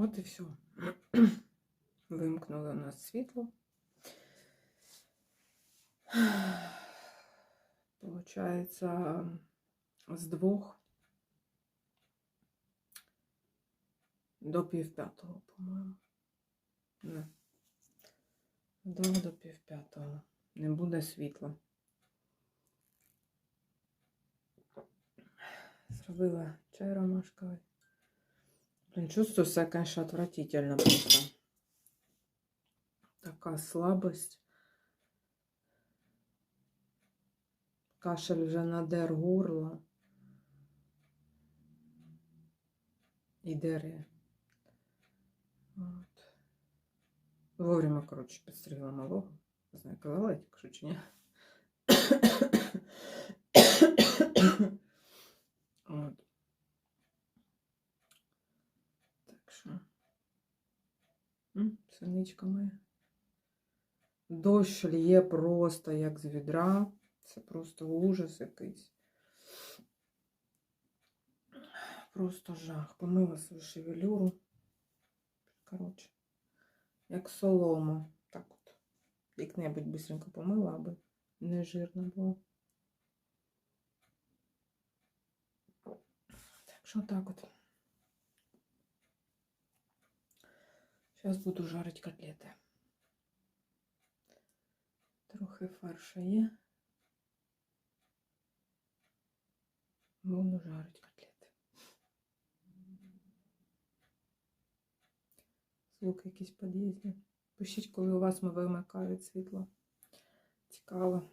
От і все. Вимкнули у нас світло. Получається, з двох до пів п'ятого, по-моєму. Не. Двох до пів п'ятого. Не буде світла. Зробила чай ромашковий. Чувствую себя, конечно, отвратительно просто. Така слабость. Кашель вже надер горло. І дере. От. Вовремя, коротше, підстригла малого. Не знаю, казала я тільки що чи. От. Так що. М, Синичка моя. Дощ лє просто як з відра. Це просто ужас якийсь. Просто жах. Помила свою шевелюру. Коротше, як солома. Так от. Як-небудь быстренько помила, аби не жирно було. Так що так от. Зараз буду жарити котлети. Трохи фарша є. Буду жарити котлети. Звук якийсь під'їзді. Пишіть, коли у вас вимикають світло. Цікаво.